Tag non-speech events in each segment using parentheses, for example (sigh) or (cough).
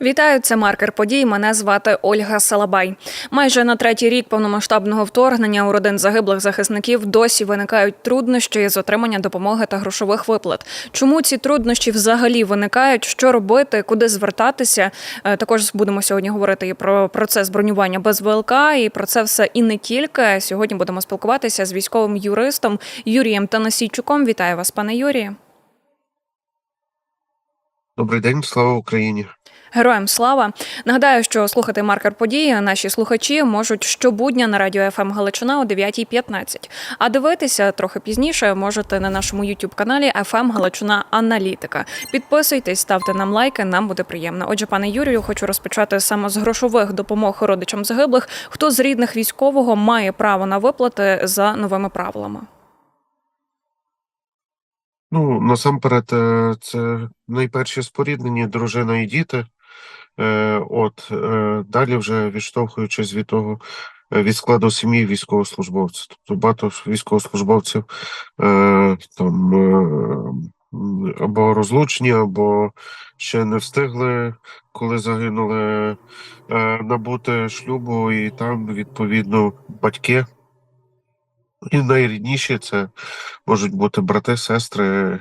Вітаю, це маркер подій. Мене звати Ольга Салабай. Майже на третій рік повномасштабного вторгнення у родин загиблих захисників досі виникають труднощі з отримання допомоги та грошових виплат. Чому ці труднощі взагалі виникають? Що робити, куди звертатися? Е, Також будемо сьогодні говорити і про процес бронювання без ВЛК, і про це все і не тільки. Сьогодні будемо спілкуватися з військовим юристом Юрієм Танасійчуком. Вітаю вас, пане Юрію. Добрий день, слава Україні. Героям слава! Нагадаю, що слухати маркер події наші слухачі можуть щобудня на радіо ФМ Галичина о 9.15. А дивитися трохи пізніше можете на нашому youtube каналі ФМ Галичина Аналітика. Підписуйтесь, ставте нам лайки, нам буде приємно. Отже, пане Юрію, хочу розпочати саме з грошових допомог родичам загиблих. Хто з рідних військового має право на виплати за новими правилами? Ну, насамперед, е, це найперші споріднені дружина і діти. Е, От е, далі, вже відштовхуючись від того, е, від складу сім'ї військовослужбовців. Тобто багато військовослужбовців там або розлучені, або ще не встигли, коли загинули, набути шлюбу, і там відповідно батьки. І найрідніші це можуть бути брати, сестри,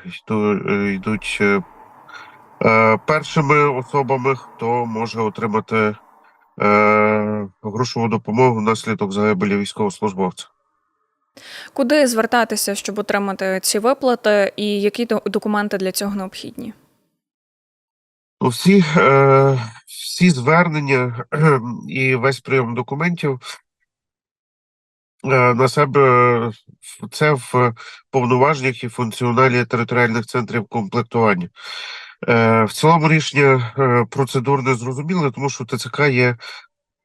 йдуть першими особами, хто може отримати е, грошову допомогу внаслідок загибелі військовослужбовця. Куди звертатися, щоб отримати ці виплати, і які документи для цього необхідні? Ну, всі, е, всі звернення (clears throat) і весь прийом документів е, на себе е, це в повноваженнях і функціоналі територіальних центрів комплектування. Е, В цілому рішення е, процедурне зрозуміле, тому що ТЦК є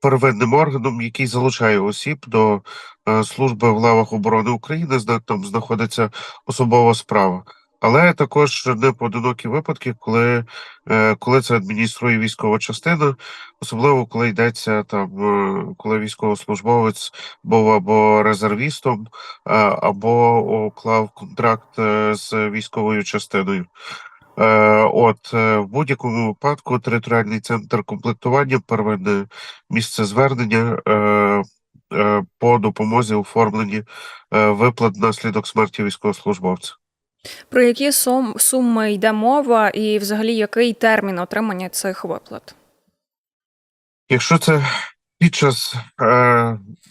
первинним органом, який залучає осіб до е, служби в лавах оборони України. Там знаходиться особова справа. Але також не поодинокі випадки, коли, коли це адмініструє військова частина, особливо коли йдеться там, коли військовослужбовець був або резервістом, або уклав контракт з військовою частиною. Е, От е, в будь-якому випадку територіальний центр комплектування первинне місце звернення е, по допомозі оформленні виплат внаслідок смерті військовослужбовця. Про які сум, суми йде мова, і взагалі який термін отримання цих виплат? Якщо це під час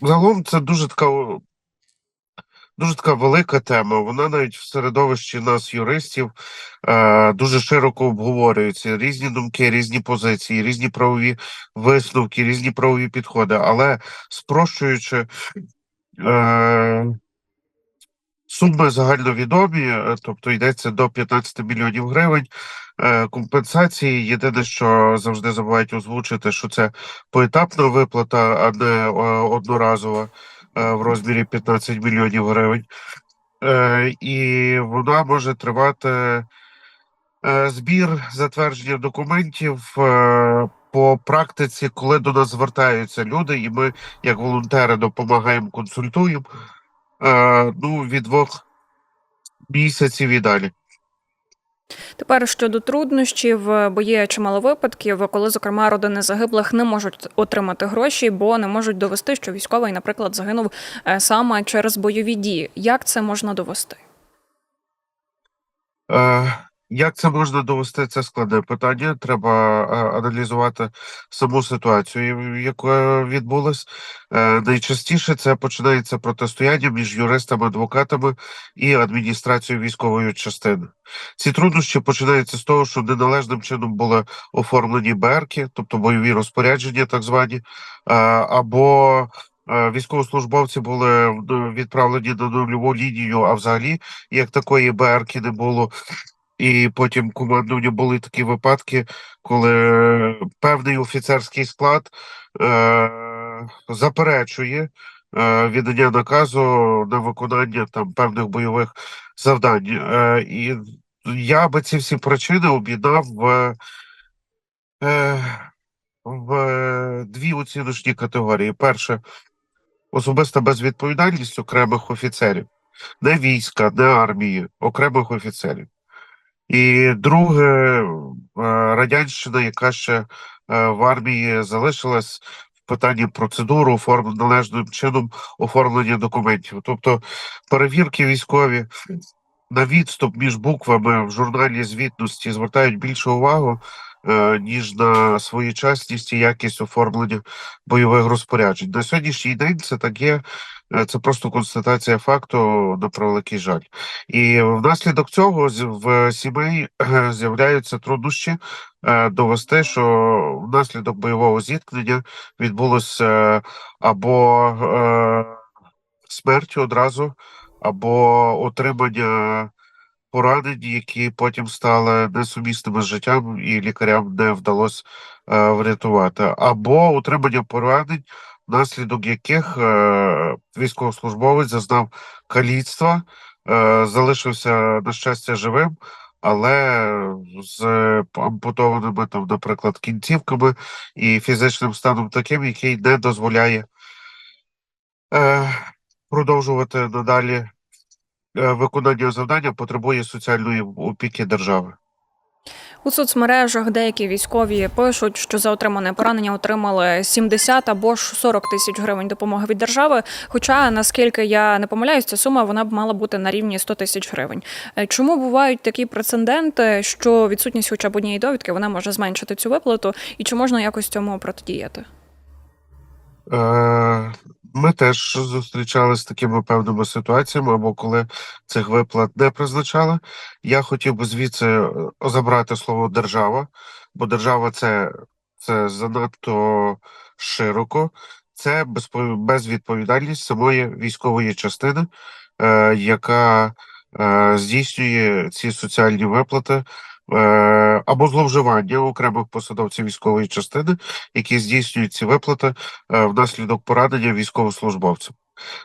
загалом, це дуже така дуже така велика тема. Вона навіть в середовищі нас, юристів, е, дуже широко обговорюється. Різні думки, різні позиції, різні правові висновки, різні правові підходи. Але спрощуючи, е, суми загальновідомі, е, тобто йдеться до 15 мільйонів гривень. Компенсації. Єдине, що завжди забувають озвучити, що це поетапна виплата, а не одноразова в розмірі 15 мільйонів гривень. Е, І вона може тривати е, збір затвердження документів е, по практиці, коли до нас звертаються люди, і ми, як волонтери, допомагаємо, консультуємо. Е, Ну, від двох місяців і далі. Тепер щодо труднощів, бо є чимало випадків, коли, зокрема, родини загиблих не можуть отримати гроші, бо не можуть довести, що військовий, наприклад, загинув е, саме через бойові дії. Як це можна довести? Е, Як це можна довести? Це складне питання. Треба е, аналізувати саму ситуацію, яка відбулась. Е, Найчастіше це починається протистояння між юристами, адвокатами і адміністрацією військової частини. Ці труднощі починаються з того, що неналежним чином були оформлені БРКи, тобто бойові розпорядження, так звані, е, або військовослужбовці були відправлені на нульову лінію, а взагалі як такої БРКи не було. І потім командування були такі випадки, коли певний офіцерський склад е, заперечує е, віддання наказу на виконання там певних бойових завдань. Е, і я би ці всі причини об'єднав в, е, в дві оціночні категорії. Перше особиста безвідповідальність окремих офіцерів, не війська, не армії, окремих офіцерів. І друге, е, радянщина, яка ще е, в армії залишилась в питанні процедури оформ... належним чином оформлення документів. Тобто перевірки військові на відступ між буквами в журналі звітності звертають більше увагу, ніж на своєчасність і якість оформлення бойових розпоряджень. На сьогоднішній день це так є. е, Це просто констатація факту на превеликий жаль. І внаслідок цього в сімей е, з'являються труднощі е, довести, що внаслідок бойового зіткнення відбулося е, або е, смерть одразу, або отримання поранень, які потім стали несумісними з життям, і лікарям не вдалося е, врятувати, або отримання поранень, внаслідок яких е, військовослужбовець зазнав каліцтва, е, залишився на щастя живим, але з ампутованими там, наприклад, кінцівками і фізичним станом таким, який не дозволяє е, продовжувати надалі виконання завдання, потребує соціальної опіки держави. У соцмережах деякі військові пишуть, що за отримане поранення отримали 70 або ж 40 тисяч гривень допомоги від держави. Хоча, наскільки я не помиляюсь, ця сума вона б мала бути на рівні 100 тисяч гривень. Е, Чому бувають такі прецеденти, що відсутність хоча б однієї довідки вона може зменшити цю виплату, і чи можна якось цьому протидіяти? Е, Ми теж зустрічалися з такими певними ситуаціями, або коли цих виплат не призначали. Я хотів би звідси е, забрати слово держава, бо держава це, це занадто широко, це безвідповідальність самої військової частини, е, яка е, здійснює ці соціальні виплати. Е, Або зловживання окремих посадовців військової частини, які здійснюють ці виплати е, внаслідок поранення військовослужбовцям.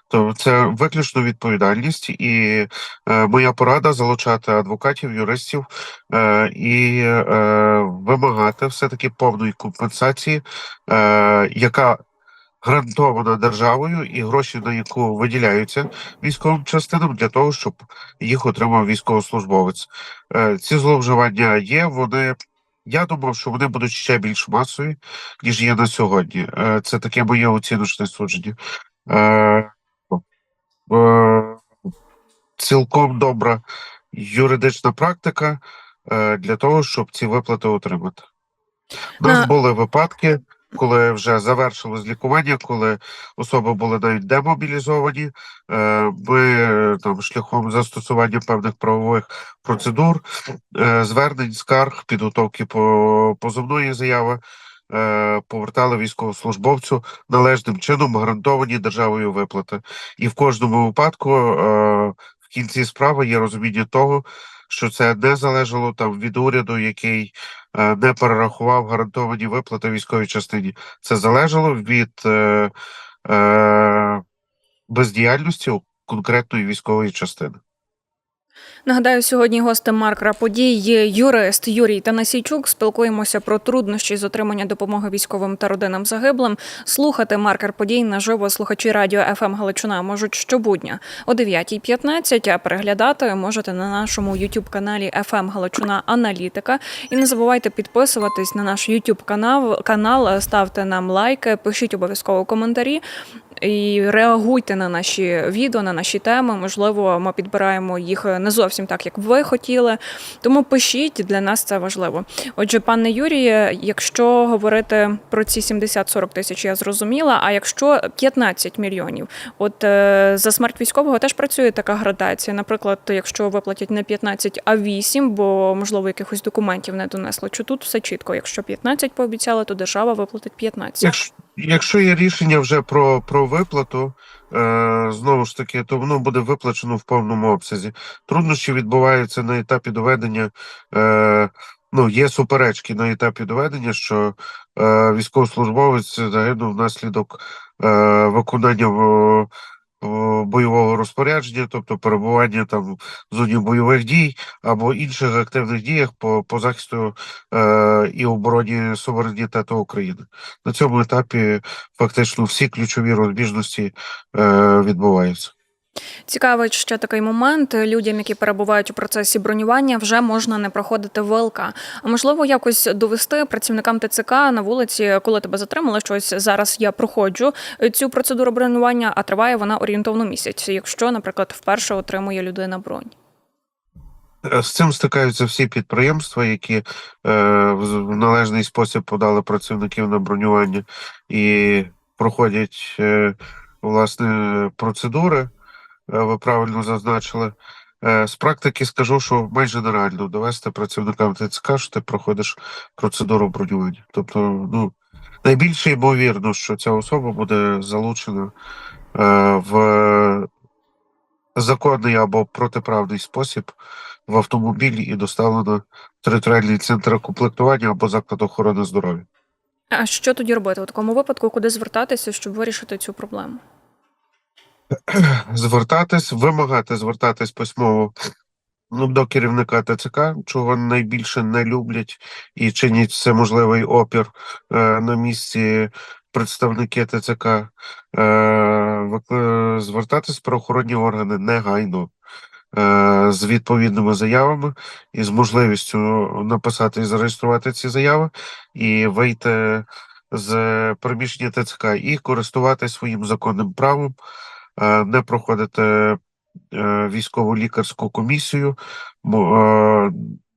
То це виключно відповідальність, і е, моя порада залучати адвокатів, юристів е, і е, вимагати все-таки повної компенсації, е, яка гарантована державою, і гроші, на яку виділяються військовим частинам для того, щоб їх отримав військовослужбовець. Е, ці зловживання є. Вони я думав, що вони будуть ще більш масові, ніж є на сьогодні. Е, Це таке моє оціночне судження. Е, Цілком добра юридична практика для того, щоб ці виплати отримати. У нас були випадки, коли вже завершилось лікування, коли особи були навіть демобілізовані. Ми е, там шляхом застосування певних правових процедур, е, звернень, скарг, підготовки по позовної заяви. е, Повертали військовослужбовцю належним чином гарантовані державою виплати, і в кожному випадку в кінці справи є розуміння того, що це не залежало там від уряду, який е, не перерахував гарантовані виплати військовій частині. Це залежало від е, е, бездіяльності конкретної військової частини. Нагадаю, сьогодні гостем Маркра подій є юрист Юрій Танасійчук. Спілкуємося про труднощі з отримання допомоги військовим та родинам загиблим. Слухати маркер подій наживо слухачі радіо ФМ Галичина можуть щобудня о 9.15, а переглядати можете на нашому youtube каналі ФМ Галичина Аналітика. І не забувайте підписуватись на наш youtube канал, канал, ставте нам лайки, пишіть обов'язково коментарі. І реагуйте на наші відео, на наші теми. Можливо, ми підбираємо їх не зовсім так, як ви хотіли. Тому пишіть для нас це важливо. Отже, пане Юріє, якщо говорити про ці 70-40 тисяч, я зрозуміла. А якщо 15 мільйонів, от е, за смерть військового теж працює така градація. Наприклад, якщо виплатять не 15, а 8, бо можливо якихось документів не донесло. Чи тут все чітко? Якщо 15 пообіцяли, то держава виплатить 15. Якщо, є рішення вже про, про виплату, е, знову ж таки, то воно буде виплачено в повному обсязі. Труднощі відбуваються на етапі доведення. Е, ну, є суперечки на етапі доведення, що е, військовослужбовець загинув внаслідок е, виконання в бойового розпорядження, тобто перебування там в зоні бойових дій або інших активних діях по, по захисту е, і обороні суверенітету України. На цьому етапі фактично всі ключові розбіжності е, відбуваються. Цікавить ще такий момент. Людям, які перебувають у процесі бронювання, вже можна не проходити ВЛК. А можливо, якось довести працівникам ТЦК на вулиці, коли тебе затримали, щось зараз я проходжу цю процедуру бронювання, а триває вона орієнтовно місяць, якщо, наприклад, вперше отримує людина бронь. Е, З цим стикаються всі підприємства, які е, в належний спосіб подали працівників на бронювання і проходять е, власне процедури. Е, ви правильно зазначили. Е, з практики скажу, що майже нереально довести працівникам ТЦК, що ти проходиш процедуру бронювання. Тобто, ну найбільше ймовірно, що ця особа буде залучена е, в законний або протиправний спосіб в автомобілі і доставлено в територіальний центр комплектування або заклад охорони здоров'я. А що тоді робити у такому випадку, куди звертатися, щоб вирішити цю проблему? Звертатись, вимагати звертатись письмово ну, до керівника ТЦК, чого найбільше не люблять і чинять все можливий опір е, на місці представники ТЦК. Е, звертатись в правоохоронні органи негайно. е, З відповідними заявами і з можливістю написати і зареєструвати ці заяви, і вийти з приміщення ТЦК і користуватися своїм законним правом, е, не проходити е, військову лікарську комісію, е,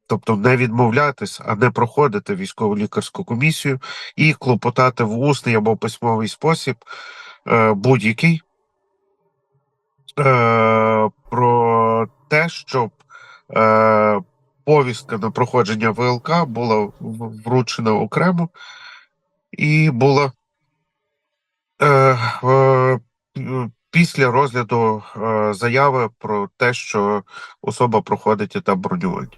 тобто не відмовлятись, а не проходити військову лікарську комісію і клопотати в усний або письмовий спосіб е, будь-який про те, щоб повістка на проходження ВЛК була вручена окремо і була після розгляду е, заяви про те, що особа проходить етап бронювання.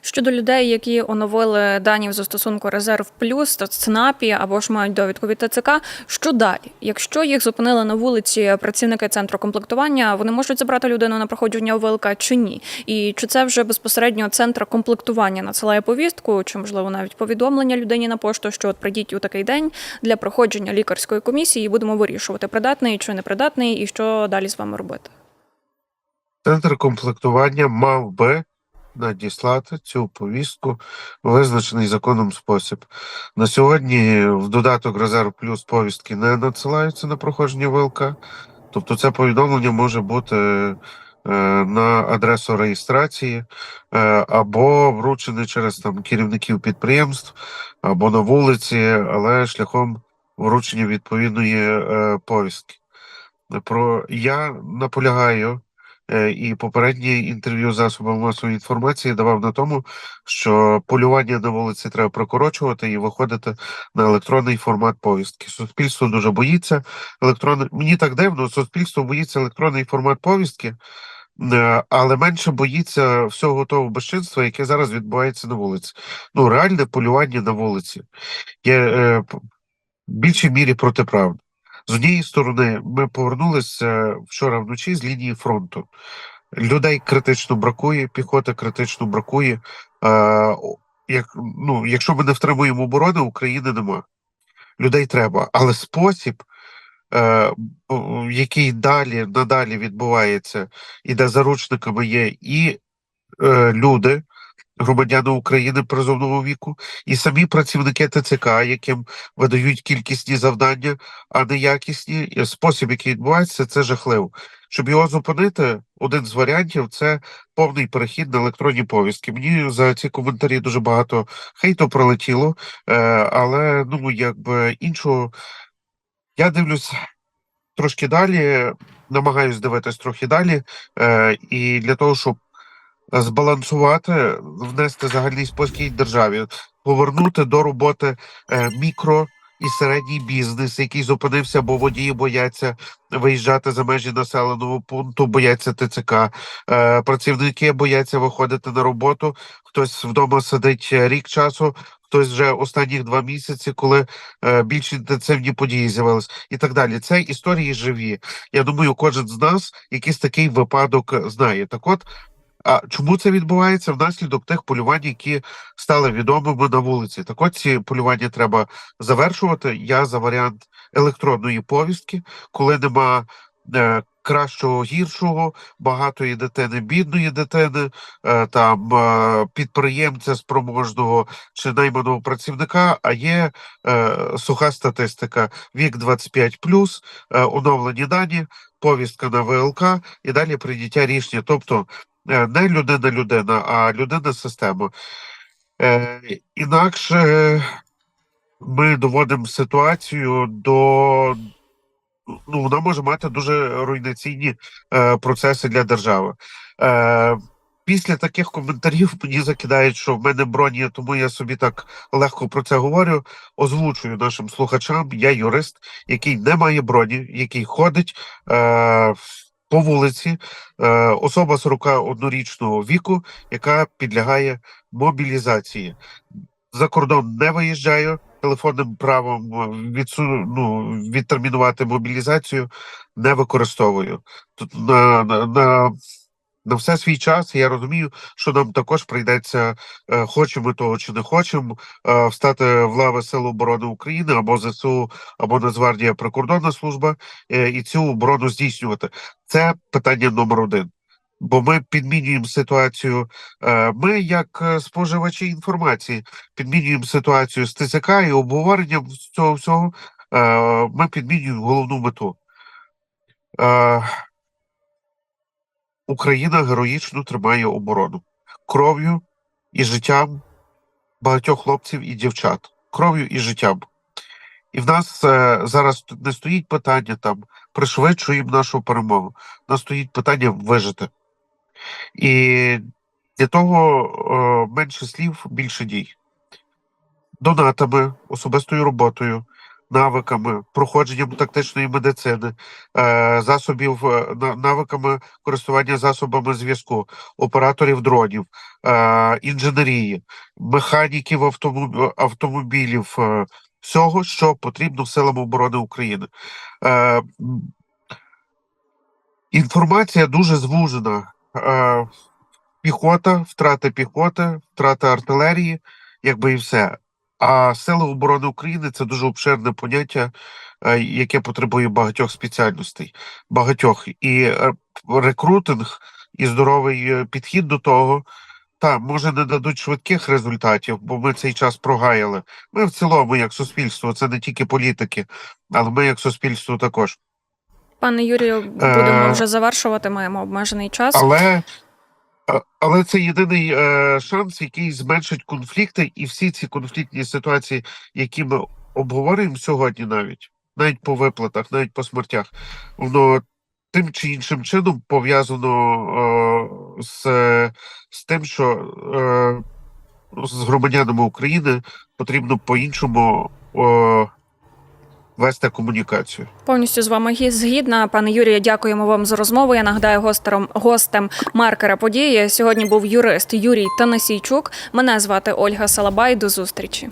Щодо людей, які оновили дані в застосунку Резерв Плюс та ЦНАПі або ж мають довідку від ТЦК, що далі? Якщо їх зупинили на вулиці працівники центру комплектування, вони можуть забрати людину на проходження у ВЛК чи ні? І чи це вже безпосередньо центр комплектування надсилає повістку, чи можливо навіть повідомлення людині на пошту, що от прийдіть у такий день для проходження лікарської комісії, і будемо вирішувати, придатний чи непридатний, і що далі з вами робити? Центр комплектування мав би надіслати цю повістку в визначений законом спосіб. На сьогодні в додаток Резерв Плюс повістки не надсилаються на проходження ВЛК. Тобто це повідомлення може бути е, на адресу реєстрації е, або вручене через там керівників підприємств, або на вулиці, але шляхом вручення відповідної е, повістки. Про я наполягаю і попереднє інтерв'ю засобам масової інформації давав на тому, що полювання на вулиці треба прокорочувати і виходити на електронний формат повістки. Суспільство дуже боїться електронний. Мені так дивно, суспільство боїться електронний формат повістки, е, але менше боїться всього того безчинства, яке зараз відбувається на вулиці. Ну, реальне полювання на вулиці є е, в більшій мірі протиправне. З однієї сторони, ми повернулися вчора вночі з лінії фронту. Людей критично бракує, піхоти критично бракує. Е, як, ну, якщо ми не втримуємо оборони, України нема. Людей треба. Але спосіб, е, який далі надалі відбувається, і де заручниками є і е, люди, громадяни України призовного віку, і самі працівники ТЦК, яким видають кількісні завдання, а не якісні. І спосіб, який відбувається, це жахливо. Щоб його зупинити, один з варіантів це повний перехід на електронні повістки. Мені за ці коментарі дуже багато хейту пролетіло, е, але ну якби іншого я дивлюсь трошки далі, намагаюсь дивитись трохи далі, е, і для того, щоб збалансувати, внести загальний спокій державі, повернути до роботи е, мікро і середній бізнес, який зупинився, бо водії бояться виїжджати за межі населеного пункту, бояться ТЦК. Е, працівники бояться виходити на роботу. Хтось вдома сидить рік часу, хтось вже останніх два місяці, коли е, більш інтенсивні події з'явились, і так далі. Це історії живі. Я думаю, кожен з нас якийсь такий випадок знає. Так от. А чому це відбувається внаслідок тих полювань, які стали відомими на вулиці? Так от ці полювання треба завершувати. Я за варіант електронної повістки, коли нема е, кращого гіршого, багатої дитини, бідної дитини, е, там е, підприємця спроможного чи найманого працівника. А є е, суха статистика: вік 25+, е, оновлені дані, повістка на ВЛК і далі прийняття рішення. Тобто не людина людина, а людина система. Е, інакше е, ми доводимо ситуацію до. Ну, вона може мати дуже руйнаційні е, процеси для держави. Е, після таких коментарів (laughs) мені закидають, що в мене бронь є, тому я собі так легко про це говорю. Озвучую нашим слухачам. Я юрист, який не має броні, який ходить е, по вулиці, е, особа 41-річного віку, яка підлягає мобілізації. За кордон не виїжджаю. Телефонним правом відсу... ну, відтермінувати мобілізацію не використовую. Тут на, на, на, на все свій час я розумію, що нам також прийдеться, е, хочемо того чи не хочемо, е, встати в лави Сил оборони України або ЗСУ, або Нацгвардія прикордонна служба е, і цю оборону здійснювати. Це питання номер один. Бо ми підмінюємо ситуацію. Ми, як споживачі інформації, підмінюємо ситуацію з ТЦК і обговоренням цього всього. Ми підмінюємо головну мету. Україна героїчно тримає оборону кров'ю і життям багатьох хлопців і дівчат. Кров'ю і життям. І в нас е, зараз не стоїть питання там пришвидшуємо нашу перемогу. У нас стоїть питання вижити. І для того е, менше слів, більше дій. Донатами, особистою роботою, навиками, проходженням тактичної медицини, е, засобів, е, навиками користування засобами зв'язку, операторів дронів, е, інженерії, механіків автомобілів, всього, що потрібно силам оборони України. Інформація дуже звужена. Піхота, втрата піхоти, втрата артилерії, якби і все. А сили оборони України це дуже обширне поняття, е, яке потребує багатьох спеціальностей, багатьох і е, рекрутинг, і здоровий е, підхід до того. Та може не дадуть швидких результатів, бо ми цей час прогаяли. Ми в цілому, як суспільство, це не тільки політики, але ми як суспільство також. Пане Юрію, будемо вже завершувати. Маємо обмежений час. Але, але це єдиний е, шанс, який зменшить конфлікти, і всі ці конфліктні ситуації, які ми обговорюємо сьогодні, навіть навіть по виплатах, навіть по смертях, воно тим чи іншим чином пов'язано е, з, з тим, що е, з громадянами України потрібно по-іншому е, вести комунікацію. Повністю з вами гі- згідна. Пане Юрію, дякуємо вам за розмову. Я нагадаю гостером гостем маркера події. Сьогодні був юрист Юрій Танасійчук. Мене звати Ольга Салабай. До зустрічі.